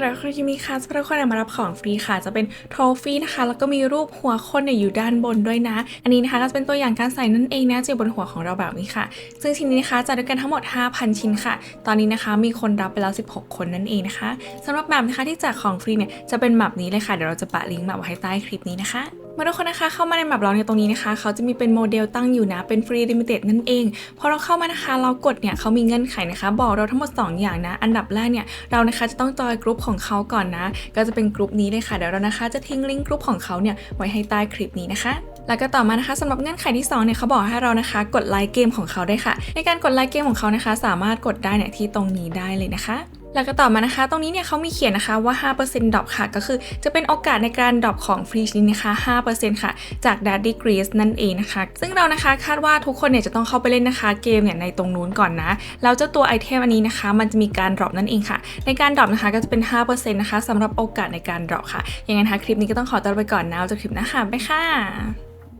ำหรับคลิปนี้ค่ะสำหรับคนมารับของฟรีค่ะ จะเป็นทอฟี่นะคะ แล้วก็มีรูปหัวคนเนี่ยอยู่ด้านบนด้วยนะ อันนี้นะคะก็จะเป็นตัวอย่างการใส่นั่นเองนะจะบนหัวของเราแบบนี้ค่ะ ซึ่งชิ้นนี้นะคะจะด้วยกันทั้งหมด 5,000 ชิ้นค่ะ ตอนนี้นะคะมีคนรับไปแล้ว 16 คนนั่นเองนะคะสำหรับแบบนะคะที่แจกของฟรีเนี่ยจะเป็นแบบนี้เลยค่ะเดี๋ยวเราจะปะลิงก์แบบไว้ใต้คลิปนี้นะคะ มื่อทุกคนนะคะเข้ามาในแบบเราในตรงนี้นะคะ เขาจะมีเป็นโมเดลตั้งอยู่นะ เป็นฟรีลิมิเต็ดนั่นเอง พอเราเข้ามานะคะ เรากดเนี่ยเขามีเงื่อนไขนะคะ บอกเราทั้งหมด 2 อย่างนะ อันดับแรกเนี่ยเรานะคะจะต้องจอยกรุ๊ปของเขาก่อนนะ ก็จะเป็นกรุ๊ปนี้เลยค่ะ เดี๋ยวเรานะคะจะทิ้งลิงก์กรุ๊ปของเขาเนี่ยไว้ให้ใต้คลิปนี้นะคะแล้วก็ต่อมานะคะสำหรับเงื่อนไขที่2เนี่ยเขาบอกให้เรานะคะ กดไลค์เกมของเขาได้ค่ะ ในการกดไลค์เกมของเขานะคะ สามารถกดได้เนี่ยที่ตรงนี้ได้เลยนะคะ แล้วก็ต่อมานะคะ ตรงนี้เนี่ยเขามีเขียนนะคะว่า 5%ดรอปค่ะ ก็คือจะเป็นโอกาสในการดรอปของฟรีชนิดนะคะ5%ค่ะ จาก Daddy Grace นั่นเองนะคะ ซึ่งเรานะคะคาดว่าทุกคนเนี่ยจะต้องเข้าไปเล่นนะคะ เกมเนี่ยในตรงนู้นก่อนนะ แล้วเจ้าตัวไอเทมอันนี้นะคะ มันจะมีการดรอปนั่นเองค่ะ ในการดรอปนะคะก็จะเป็น 5%นะคะสำหรับโอกาสในการดรอปค่ะย่างนั้นะคะคลิปนี้ก็ต้องขอตัวไปก่อนนะเจอคลิปหน้าค่ะบ๊ายค่ะ